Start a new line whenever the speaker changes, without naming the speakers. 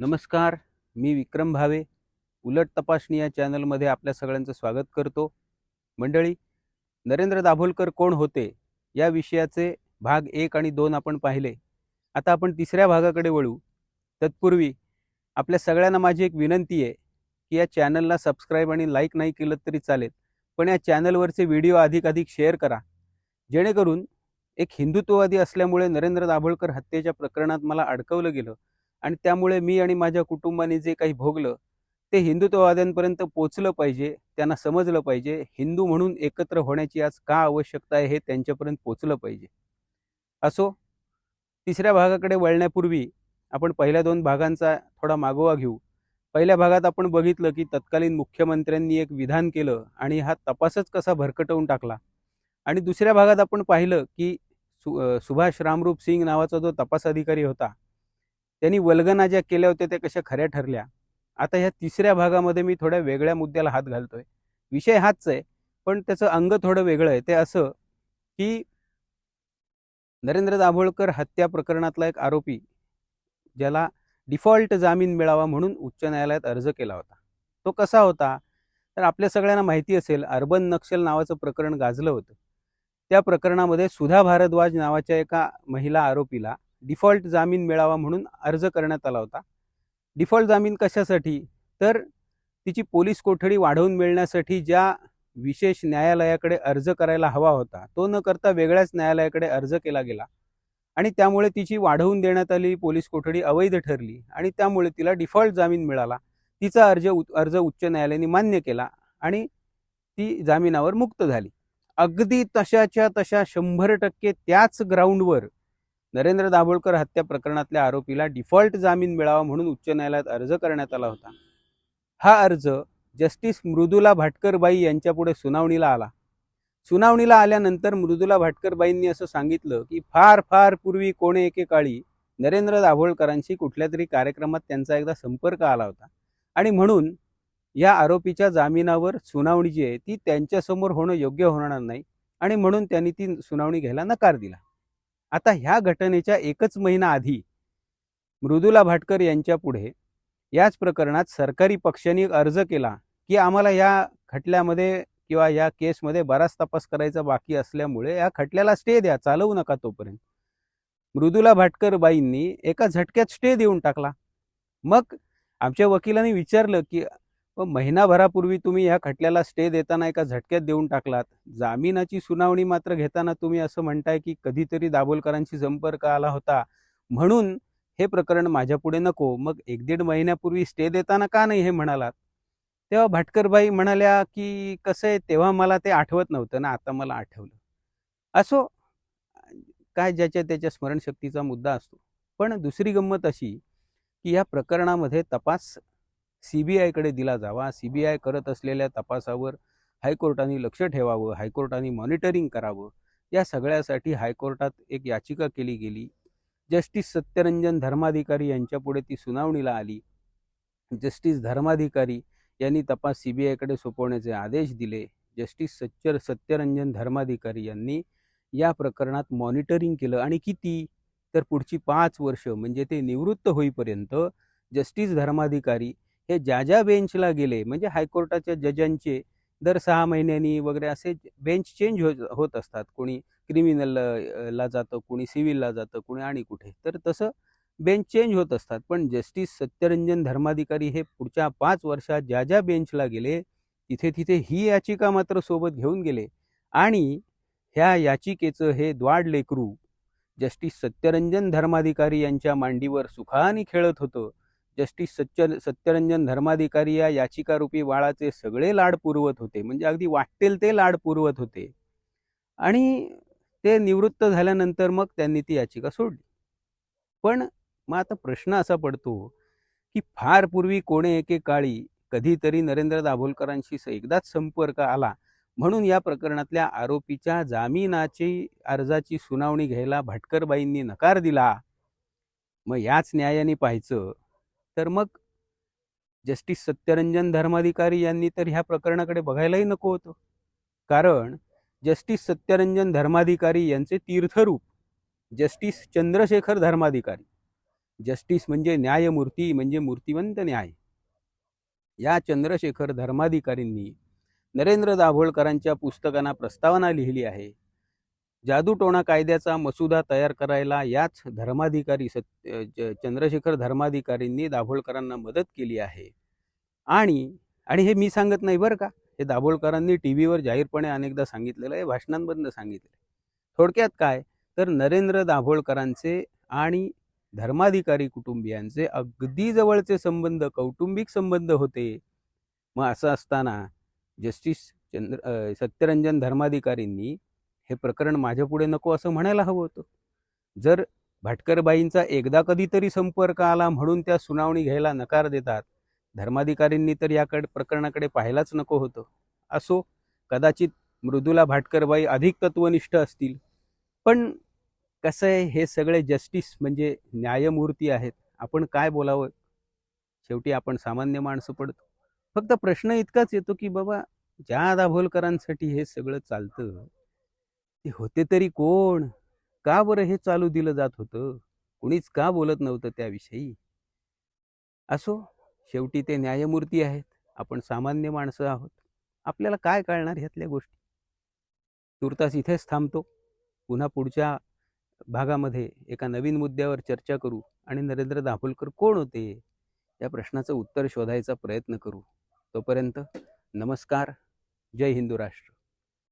नमस्कार मी विक्रम भावे. उलट तपासणी या चॅनलमध्ये आपल्या सगळ्यांचं स्वागत करतो. मंडळी नरेंद्र दाभोलकर कोण होते या विषयाचे भाग एक आणि दोन आपण पाहिले. आता आपण तिसऱ्या भागाकडे वळू. तत्पूर्वी आपल्या सगळ्यांना माझी एक विनंती आहे की या चॅनलला सबस्क्राईब आणि लाईक नाही केलं तरी चालेल पण या चॅनलवरचे व्हिडिओ अधिकाधिक शेअर करा. जेणेकरून एक हिंदुत्ववादी असल्यामुळे नरेंद्र दाभोलकर हत्येच्या प्रकरणात मला अडकवलं गेलं. आणि त्यामुळे मी आणि माझ्या कुटुंबाने जे काही भोगलं ते हिंदुत्ववाद्यांपर्यंत पोचलं पाहिजे त्यांना समजलं पाहिजे. हिंदू म्हणून एकत्र होण्याची आज का आवश्यकता आहे हे त्यांच्यापर्यंत पोचलं पाहिजे. असो तिसऱ्या भागाकडे वळण्यापूर्वी आपण पहिल्या दोन भागांचा थोडा मागोवा घेऊ. पहिल्या भागात आपण बघितलं की तत्कालीन मुख्यमंत्र्यांनी एक विधान केलं आणि हा तपासच कसा भरकटवून टाकला. आणि दुसऱ्या भागात आपण पाहिलं की सु सुभाष रामरूप सिंग नावाचा जो तपास अधिकारी होता त्यांनी वल्गना ज्या केल्या होत्या त्या कशा खऱ्या ठरल्या? आता ह्या तिसऱ्या भागामध्ये मी थोड्या वेगळ्या मुद्द्याला हात घालतोय. विषय हाच आहे पण त्याचं अंग थोडं वेगळं आहे. ते असं की नरेंद्र दाभोळकर हत्या प्रकरणातला एक आरोपी ज्याला डिफॉल्ट जामीन मिळावा म्हणून उच्च न्यायालयात अर्ज केला होता. तो कसा होता? तर आपल्या सगळ्यांना माहिती असेल अर्बन नक्षल नावाचं प्रकरण गाजलं होतं. त्या प्रकरणामध्ये सुधा भारद्वाज नावाच्या एका महिला आरोपीला डिफॉल्ट जामीन मिळावा म्हणून अर्ज करण्यात आला होता. डिफॉल्ट जामीन कशासाठी? तर तिची पोलीस कोठडी वाढवून मिळण्यासाठी ज्या विशेष न्यायालयाकडे अर्ज करायला हवा होता तो न करता वेगळ्याच न्यायालयाकडे अर्ज केला गेला. आणि त्यामुळे तिची वाढवून देण्यात आलेली पोलीस कोठडी अवैध ठरली आणि त्यामुळे तिला डिफॉल्ट जामीन मिळाला. तिचा अर्ज अर्ज उच्च न्यायालयाने मान्य केला आणि ती जामिनावर मुक्त झाली. अगदी तशाच्या तशा शंभर टक्के त्याच ग्राउंडवर नरेंद्र दाभोळकर हत्या प्रकरणातल्या आरोपीला डिफॉल्ट जामीन मिळावा म्हणून उच्च न्यायालयात अर्ज करण्यात आला होता. हा अर्ज जस्टिस मृदुला भाटकरबाई यांच्यापुढे सुनावणीला आला. सुनावणीला आल्यानंतर मृदुला भाटकरबाईंनी असं सांगितलं की फार फार पूर्वी कोणे एकेकाळी नरेंद्र दाभोळकरांशी कुठल्या तरी कार्यक्रमात त्यांचा एकदा संपर्क आला होता. आणि म्हणून या आरोपीच्या जामिनावर सुनावणी जी आहे ती त्यांच्यासमोर होणं योग्य होणार नाही आणि म्हणून त्यांनी ती सुनावणी घ्यायला नकार दिला. आता ह्या घटनेच्या एकच महिना आधी मृदुला भाटकर यांच्या पुढे याच प्रकरणात सरकारी पक्षाने अर्ज केला की आम्हाला या खटल्यामध्ये किंवा या केसमध्ये बराच तपास करायचा बाकी असल्यामुळे या खटल्याला स्टे द्या चालवू नका तोपर्यंत. मृदुला भाटकर बाईंनी एका झटक्यात स्टे देऊन टाकला. मग आमच्या वकिलांनी विचारलं की व महिनाभरापूर्वी तुम्ही या खटल्याला स्टे देताना एका झटक्यात देऊन टाकलात. जामिनाची सुनावणी मात्र घेताना तुम्ही असं म्हणताय की कधीतरी दाभोलकरांशी संपर्क आला होता. म्हणून हे प्रकरण माझ्यापुढे नको. मग एक दीड महिन्यापूर्वी स्टे देताना का नाही हे म्हणालात? तेव्हा भाटकरबाई म्हणाल्या की कसं आहे तेव्हा मला ते आठवत नव्हतं ना आता मला आठवलं. असो काय ज्याच्या त्याच्या स्मरणशक्तीचा मुद्दा असतो. पण दुसरी गंमत अशी की या प्रकरणामध्ये तपास सी बी आयकडे दिला जावा. सी बी आय करत असलेल्या तपासावर हायकोर्टाने लक्ष ठेवावं. हायकोर्टाने मॉनिटरिंग करावं. या सगळ्यासाठी हायकोर्टात एक याचिका केली गेली. जस्टिस सत्यरंजन धर्माधिकारी यांच्यापुढे ती सुनावणीला आली. जस्टिस धर्माधिकारी यांनी तपास सी बी आयकडे सोपवण्याचे आदेश दिले. जस्टिस सच्चर सत्यरंजन धर्माधिकारी यांनी या प्रकरणात मॉनिटरिंग केलं. आणि किती? तर पुढची पाच वर्ष म्हणजे ते निवृत्त होईपर्यंत जस्टिस धर्माधिकारी हे ज्या ज्या बेंचला गेले म्हणजे हायकोर्टाच्या जजांचे दर सहा महिन्यांनी वगैरे असे बेंच चेंज हो होत असतात. कोणी क्रिमिनल ला जातं कोणी सिव्हिलला जातं कोणी आणि कुठे. तर तसं बेंच चेंज होत असतात. पण जस्टिस सत्यरंजन धर्माधिकारी हे पुढच्या पाच वर्षात ज्या ज्या बेंचला गेले तिथे तिथे ही याचिका मात्र सोबत घेऊन गेले. आणि ह्या याचिकेचं हे द्वाड लेकरू जस्टिस सत्यरंजन धर्माधिकारी यांच्या मांडीवर सुखाने खेळत होतं. जस्टिस सत्य सत्यरंजन धर्माधिकारी या याचिकारूपी बाळाचे सगळे लाड पुरवत होते. म्हणजे अगदी वाटेल ते लाड पुरवत होते. आणि ते निवृत्त झाल्यानंतर मग त्यांनी ती याचिका सोडली. पण मग आता प्रश्न असा पडतो की फार पूर्वी कोणे एकेकाळी कधीतरी नरेंद्र दाभोलकरांशी एकदाच संपर्क आला म्हणून या प्रकरणातल्या आरोपीच्या जामिनाची अर्जाची सुनावणी घ्यायला भटकरबाईंनी नकार दिला. मग याच न्यायाने पाहायचं तर मग जस्टिस सत्यरंजन धर्माधिकारी यांनी तर ह्या प्रकरणाकडे बघायलाही नको होतं. कारण जस्टिस सत्यरंजन धर्माधिकारी यांचे तीर्थरूप जस्टिस चंद्रशेखर धर्माधिकारी. जस्टिस म्हणजे न्यायमूर्ती म्हणजे मूर्तिवंत न्याय. या चंद्रशेखर धर्माधिकारींनी नरेंद्र दाभोळकरांच्या पुस्तकांना प्रस्तावना लिहिली आहे. जादूटोणा कायद्याचा मसुदा तयार करायला याच धर्माधिकारी सत्य चंद्रशेखर धर्माधिकारींनी दाभोळकरांना मदत केली आहे. आणि आणि हे मी सांगत नाही बरं का? हे दाभोळकरांनी टी व्हीवर जाहीरपणे अनेकदा सांगितलेलं आहे भाषणांमधनं सांगितलं थोडक्यात काय? तर नरेंद्र दाभोळकरांचे आणि धर्माधिकारी कुटुंबियांचे अगदी जवळचे संबंध कौटुंबिक संबंध होते. मग असं असताना जस्टिस चंद्र सत्यरंजन धर्माधिकारींनी हे प्रकरण माझ्यापुढे नको असं म्हणायला हवं होतं. जर भाटकरबाईंचा एकदा कधीतरी संपर्क आला म्हणून त्या सुनावणी घ्यायला नकार देतात धर्माधिकारींनी तर याकडे प्रकरणाकडे पाहायलाच नको होतं. असो कदाचित मृदुला भाटकरबाई अधिक तत्वनिष्ठ असतील. पण कसं आहे हे सगळे जस्टिस म्हणजे न्यायमूर्ती आहेत. आपण काय बोलावं? शेवटी आपण सामान्य माणसं पडतो. फक्त प्रश्न इतकाच येतो की बाबा ज्या दाभोलकरांसाठी हे सगळं चालतं ते होते तरी कोण? का बरं हे चालू दिलं जात होतं? कुणीच का बोलत नव्हतं त्याविषयी? असो शेवटी ते न्यायमूर्ती आहेत. आपण सामान्य माणसं आहोत. आपल्याला काय कळणार ह्यातल्या गोष्टी? तुर्तास इथेच थांबतो. पुन्हा पुढच्या भागामध्ये एका नवीन मुद्द्यावर चर्चा करू आणि नरेंद्र दाभोलकर कोण होते? या प्रश्नाचं उत्तर शोधायचा प्रयत्न करू. तोपर्यंत नमस्कार. जय हिंदू राष्ट्र.